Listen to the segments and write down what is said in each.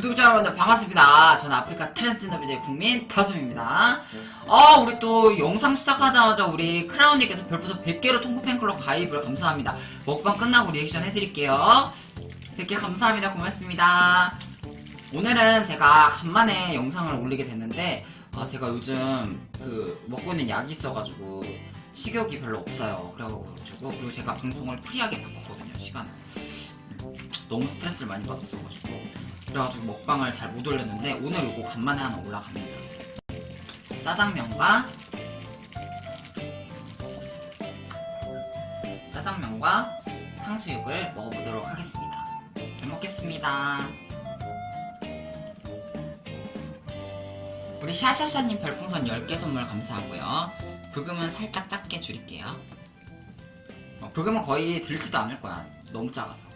구독자 여러분들 반갑습니다. 저는 아프리카 트랜스젠더 비제 국민 다솜입니다. 아 우리 또 영상 시작하자마자 우리 크라운님께서 별풍선 100개로 통구 팬클럽 가입을 감사합니다. 먹방 끝나고 리액션 해드릴게요. 100개 감사합니다. 고맙습니다. 오늘은 제가 간만에 영상을 올리게 됐는데 아, 제가 요즘 그 먹고 있는 약이 있어가지고 식욕이 별로 없어요. 그래가지고 그리고 제가 방송을 프리하게 바꿨거든요. 시간을 너무 스트레스를 많이 받았어가지고 그래가지고 먹방을 잘 못 올렸는데 오늘 요거 간만에 하나 올라갑니다. 짜장면과 짜장면과 탕수육을 먹어보도록 하겠습니다. 잘 먹겠습니다. 우리 샤샤샤님 별풍선 10개 선물 감사하고요. 부금은 살짝 작게 줄일게요. 어, 부금은 거의 들지도 않을 거야. 너무 작아서.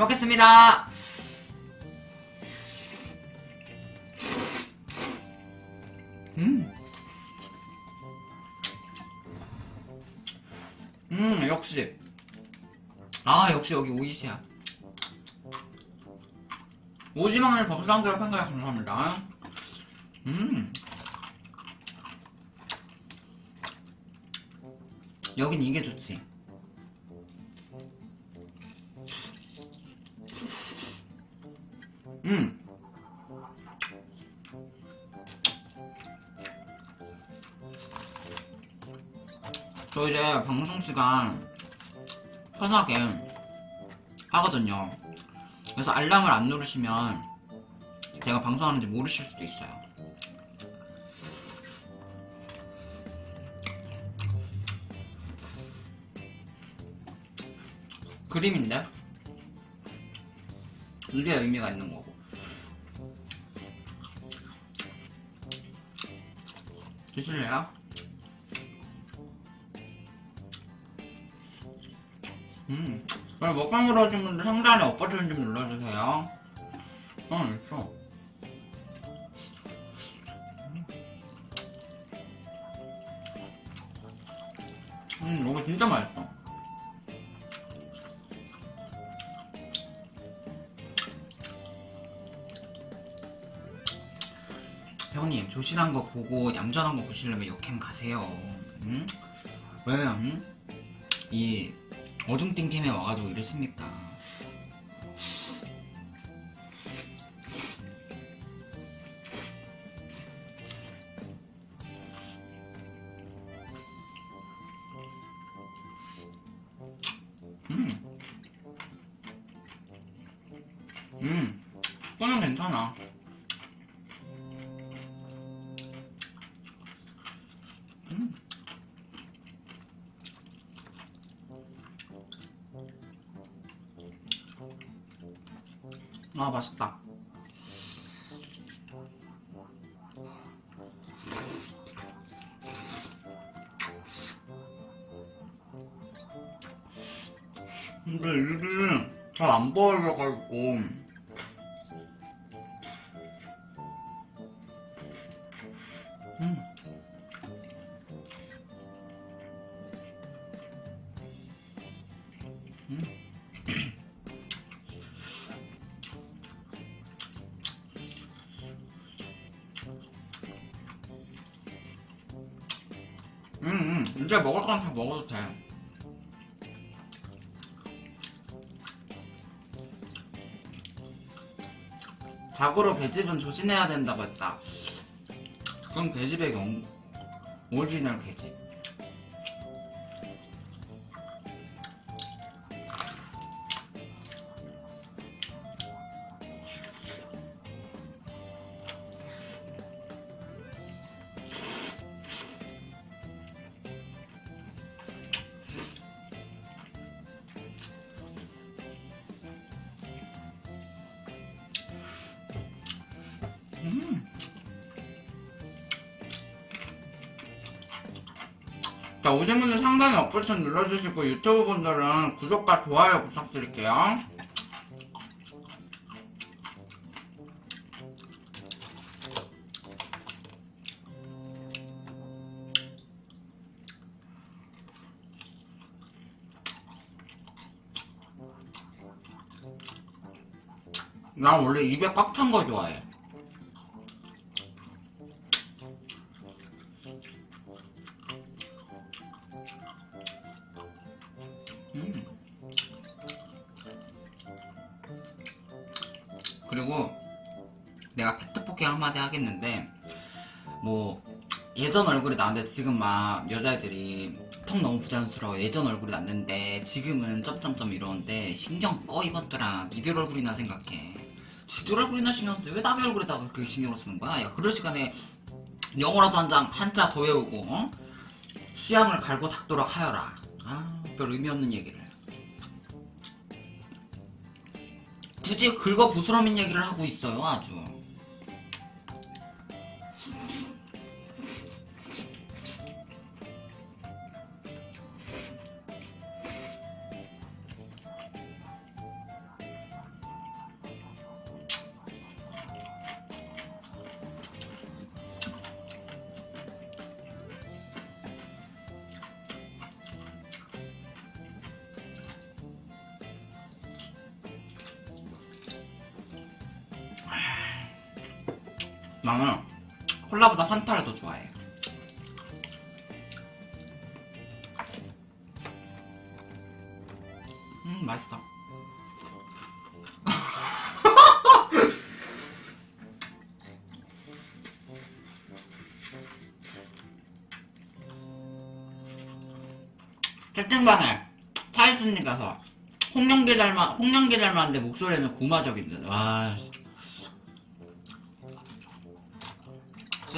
먹겠습니다. 음. 음, 역시. 아, 역시 여기 오이시야. 오지망의 법상대로 평가해 감사합니다. 음. 여긴 이게 좋지. 음. 저 이제 방송 시간 편하게 하거든요. 그래서 알람을 안 누르시면 제가 방송하는지 모르실 수도 있어요. 그림인데? 이게 의미가 있는 거고. 드실래요? 음. 그럼 먹방으로 하신 분들 상단에 엇 버튼 좀 눌러주세요. 응, 있어. 음, 이거 진짜 맛있어. 조신한 거 보고 얌전한 거 보시려면 역캠 가세요. 응? 왜, 응? 이 어중띵 캠에 와가지고 이러십니까? 음. 음. 그거는 괜찮아. 아 맛있다. 근데 일이 잘안 보여져가지고 음. 음, 음, 이제 먹을 건다 먹어도 돼. 자고로 계집은 조심해야 된다고 했다. 그럼 계집의 경 오리지널 계집. 자, 오신 분들 상단에 어플션 눌러주시고 유튜브 분들은 구독과 좋아요 부탁드릴게요. 나 원래 입에 꽉 찬 거 좋아해. 예전 얼굴이 나는데 지금 막 여자애들이 턱 너무 부자연스러워 예전 얼굴이 났는데 지금은 점점점 이러는데 신경 꺼 이것들아. 니들 얼굴이나 생각해. 지들 얼굴이나 신경 쓰지. 왜 남의 얼굴에다가 그렇게 신경을 쓰는 거야? 야 그럴 시간에 영어라도 한 장 한자 더 외우고 어? 수양을 갈고 닦도록 하여라. 아 별 의미 없는 얘기를. 굳이 긁어 부스럼인 얘기를 하고 있어요 아주 나는 콜라보다 환타를 더 좋아해. 음, 맛있어. 채팅방에 타이슨님 가서 홍영기 닮아 홍영기 닮았는데 목소리는 구마적인데 와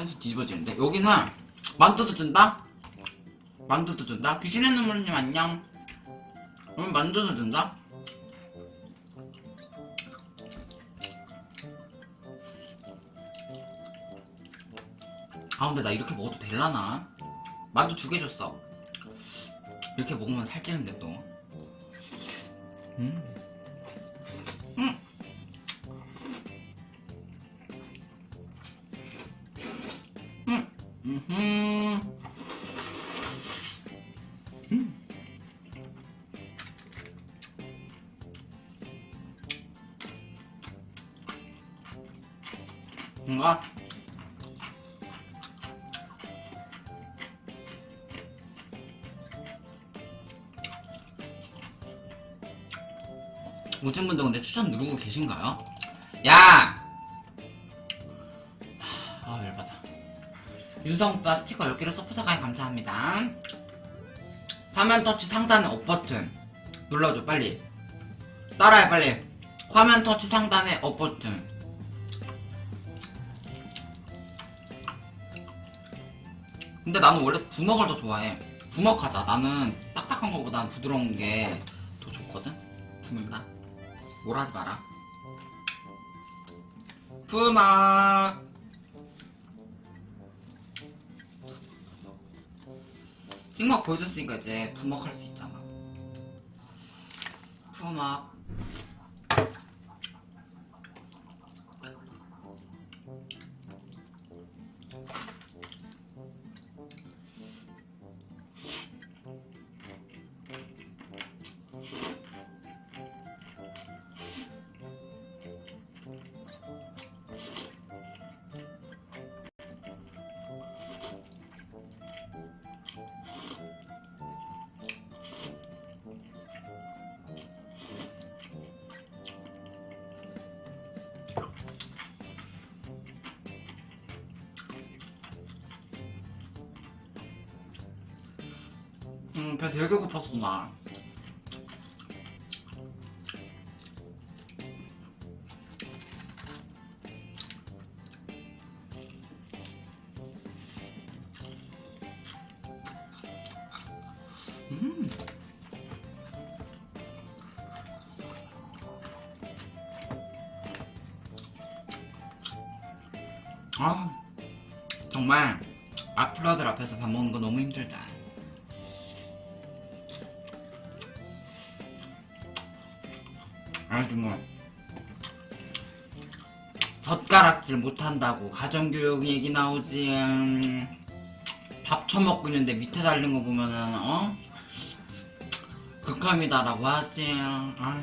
센스 뒤집어지는데 여기는 만두도 준다? 만두도 준다? 귀신의 눈물님 안녕 오늘 만두도 준다? 아 근데 나 이렇게 먹어도 될라나? 만두 두 개 줬어 이렇게 먹으면 살찌는데 또 음. 음. 오진 분들 근데 추천 누르고 계신가요? 야! 아 열받아 윤성 오빠 스티커 10개를 서포터가에 감사합니다. 화면 터치 상단에 업 버튼 눌러줘 빨리. 따라해 빨리. 화면 터치 상단에 업 버튼. 근데 나는 원래 부먹을 더 좋아해. 부먹하자. 나는 딱딱한 거보단 부드러운 게 더 좋거든. 부먹나? 뭐라 하지 마라. 부먹. 찍먹 보여줬으니까 이제 부먹 할 수 있잖아. 부먹. 음, 배 되게 고팠어, 나. 젓가락질 못한다고 가정교육 얘기 나오지 음, 밥 처먹고 있는데 밑에 달린 거 보면은 어 극혐이다 라고 하지 아.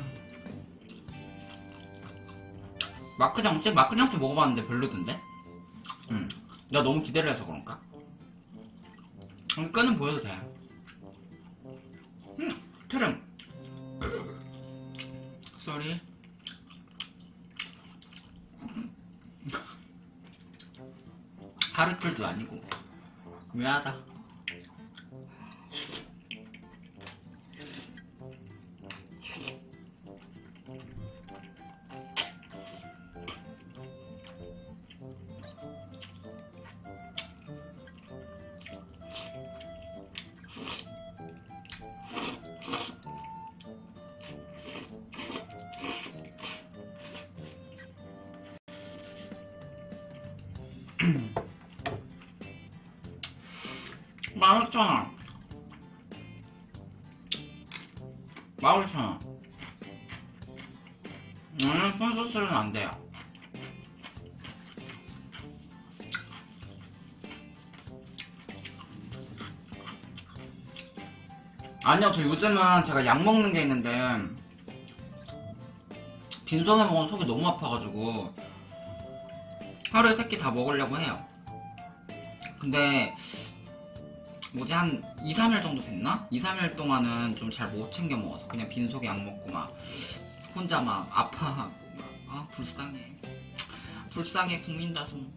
마크 장식? 마크 장식 먹어봤는데 별로던데? 응. 나 너무 기대를 해서 그런가? 음, 끈은 보여도 돼. 음, 트름. 쏘리. 하루 이틀도 아니고. 미안하다. 맛있잖아. 맛있잖아. 음, 손소스는 안 돼요. 아니요, 저 요즘은 제가 약 먹는 게 있는데, 빈속에 먹으면 속이 너무 아파가지고, 하루에 세끼 다 먹으려고 해요. 근데, 뭐지? 한 2, 3일 정도 됐나? 2, 3일 동안은 좀 잘 못 챙겨 먹어서 그냥 빈속에 약 먹고 막 혼자 막 아파하고 막 아 불쌍해. 불쌍해 국민다송.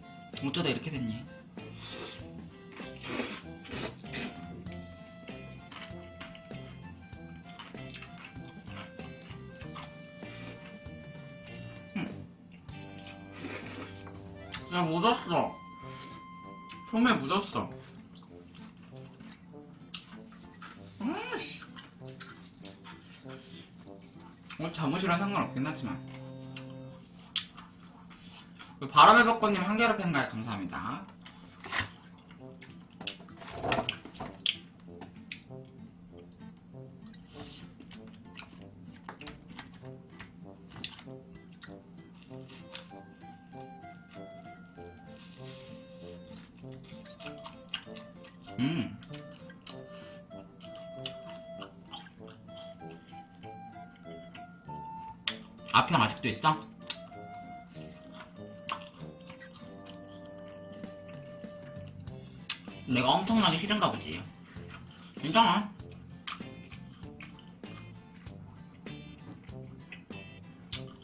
어쩌다 이렇게 됐니? 야 묻었어. 솜에 묻었어 어, 잠옷이랑 상관없긴 하지만. 그 바람의 벚꽃님 한 개로 팬가에 감사합니다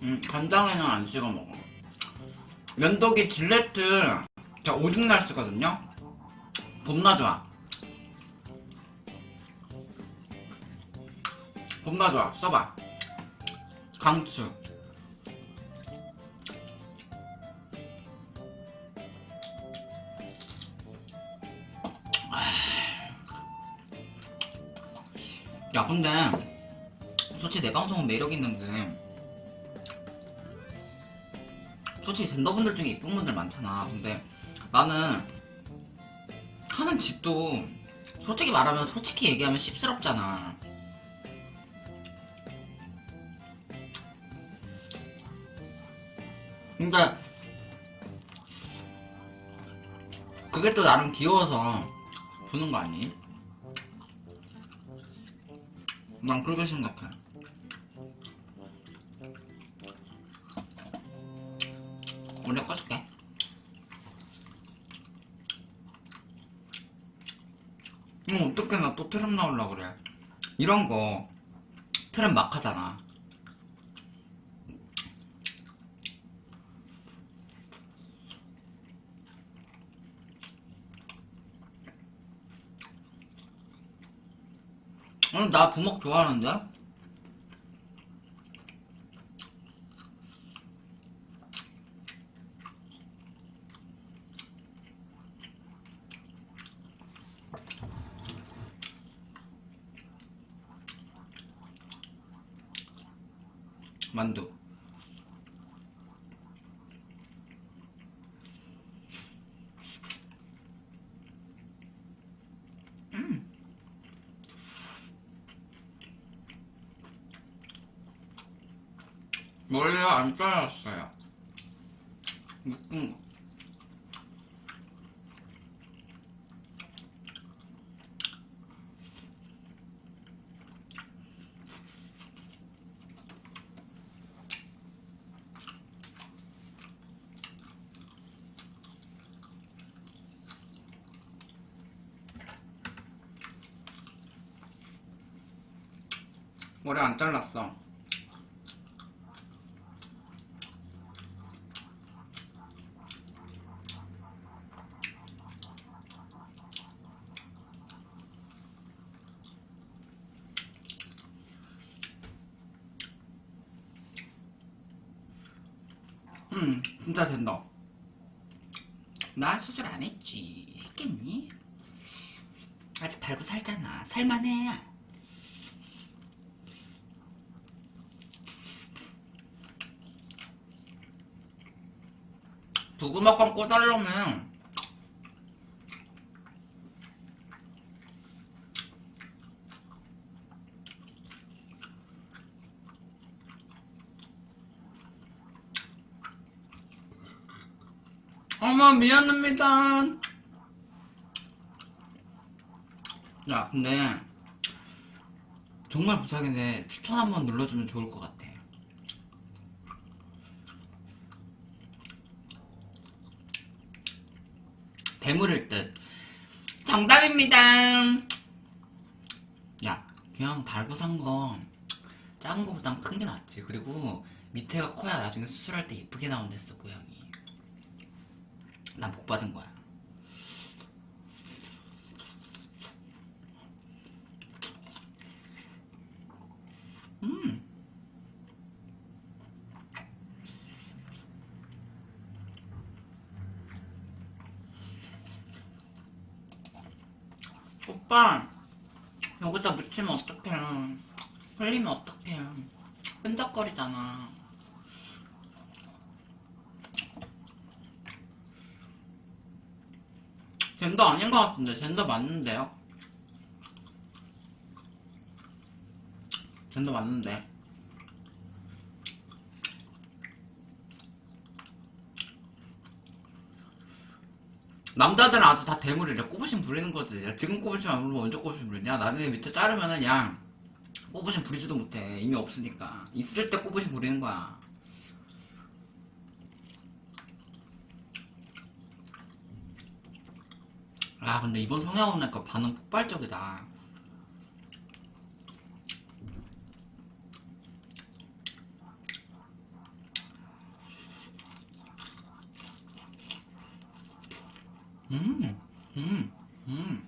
음, 간장에는 안 찍어 먹어. 면도기 질레트, 저 오죽날 쓰거든요? 겁나 좋아. 겁나 좋아. 써봐. 강추. 야 근데 솔직히 내 방송은 매력 있는 게 솔직히 젠더분들 중에 이쁜 분들 많잖아 근데 나는 하는 집도 솔직히 말하면 솔직히 얘기하면 씹스럽잖아 근데 그게 또 나름 귀여워서 부는 거 아니? 난 그렇게 생각해. 원래 꺼줄게. 어, 어떡해, 나 또 트램 나올라 그래. 이런 거, 트램 막 하잖아. 어, 나 부먹 좋아하는데? 안 떨어졌어요. 묶은 거. 머리 안 잘랐어. 음, 진짜 된다. 나 수술 안 했지. 했겠니? 아직 달고 살잖아. 살만해. 두그막감 꽂으려면 미안합니다. 야 근데 정말 부탁인데 추천 한번 눌러주면 좋을 것 같아. 배물일 듯. 정답입니다. 야 그냥 달고 산 거 작은 거보단 큰 게 낫지. 그리고 밑에가 커야 나중에 수술할 때 예쁘게 나온댔어 모양이 난 복 받은 거야. 음. 오빠 여기다 묻히면 어떡해 흘리면 어떡해 끈적거리잖아 젠더 아닌 것 같은데 젠더 맞는데요? 젠더 맞는데. 남자들은 아주 다 대물이래 꼬부심 부리는 거지. 야, 지금 꼬부심 안 부르면 언제 꼬부심 부리냐? 나중에 밑에 자르면은 그냥 꼬부심 부리지도 못해. 이미 없으니까. 있을 때 꼬부심 부리는 거야 아 근데 이번 성형하고 나니까 반응 폭발적이다 음, 음, 음.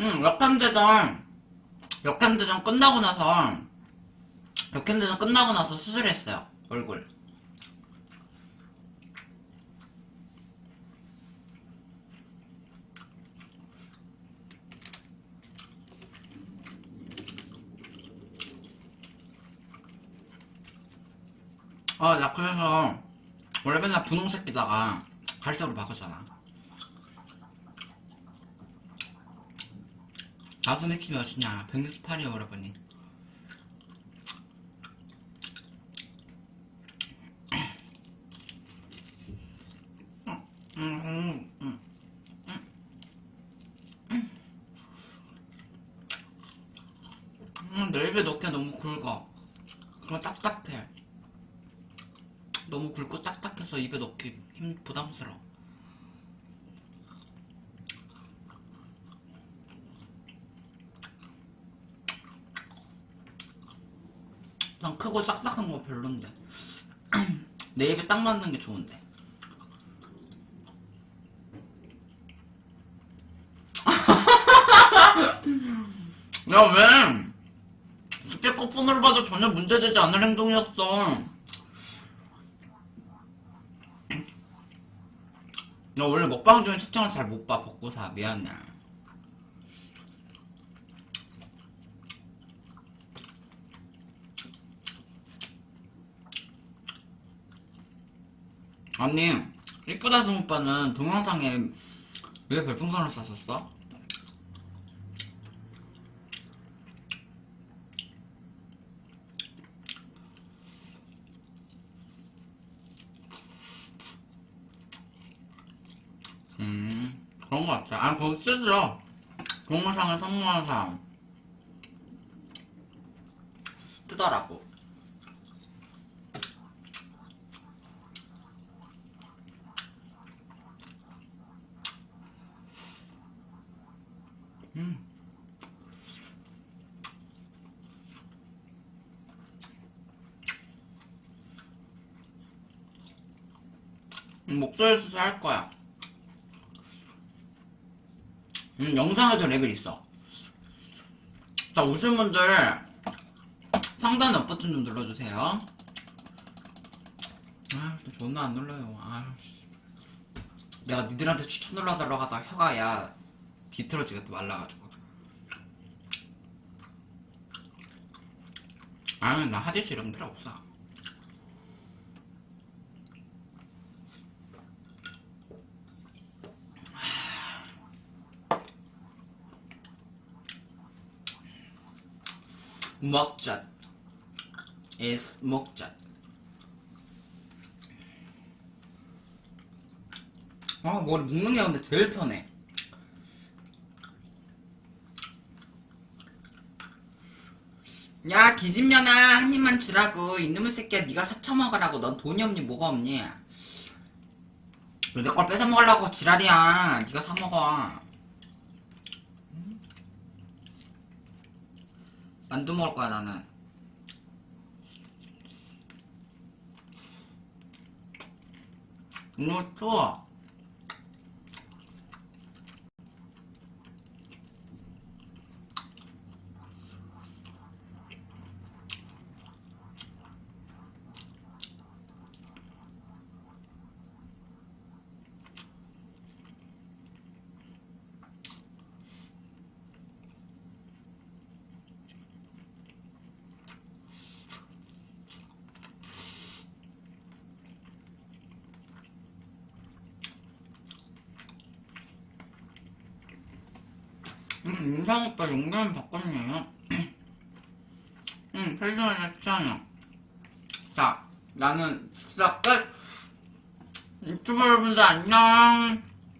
응, 역함대전, 역함대전 끝나고 나서, 역함대전 끝나고 나서 수술했어요, 얼굴. 아, 나 그래서, 원래 맨날 분홍색 끼다가, 갈색으로 바꿨잖아. 나도 키 몇이냐? 168이요, 여러분이. 음, 음, 음, 음. 입에 넣기가 너무 굵어. 그럼 딱딱해. 너무 굵고 딱딱해서 입에 넣기 힘 부담스러워. 난 크고 딱딱한 거 별론데. 내 입에 딱 맞는 게 좋은데. 야, 왜? 스피커 폰으로 봐도 전혀 문제되지 않을 행동이었어. 나 원래 먹방 중에 채팅을 잘 못 봐, 벗고사. 미안해. 아니, 이쁘다 성 오빠는 동영상에 왜 별풍선을 쐈었어? 음, 그런 거 같아. 아니, 거기 쓰죠. 동영상을 선물한 사람. 뜨더라고. 음. 음 목소리 수술 할 거야. 음, 영상에도 레벨 있어. 자, 오신 분들 상단 업버튼 좀 눌러주세요. 아, 존나 안 눌러요. 아, 내가 니들한테 추천 눌러달라고 하다 혀가 야 비틀어지겠다 말라가지고. 아니, 나 하디스 이런 거 필요 없어. 먹잣 is 먹잣 아 머리 묶는 게 근데 제일 편해 야 기집년아 한 입만 주라고. 이놈의 새끼야 네가 사쳐 먹으라고. 넌 돈이 없니 뭐가 없니? 왜내걸 뺏어 먹으려고 지랄이야. 네가 사 먹어. 만두 먹을 거야 나는. 이거 좋아 인상 오빠 용량 바꿨네요. 응, 편리하게 했잖아. 자, 나는 식사 끝. 유튜브 여러분들 안녕.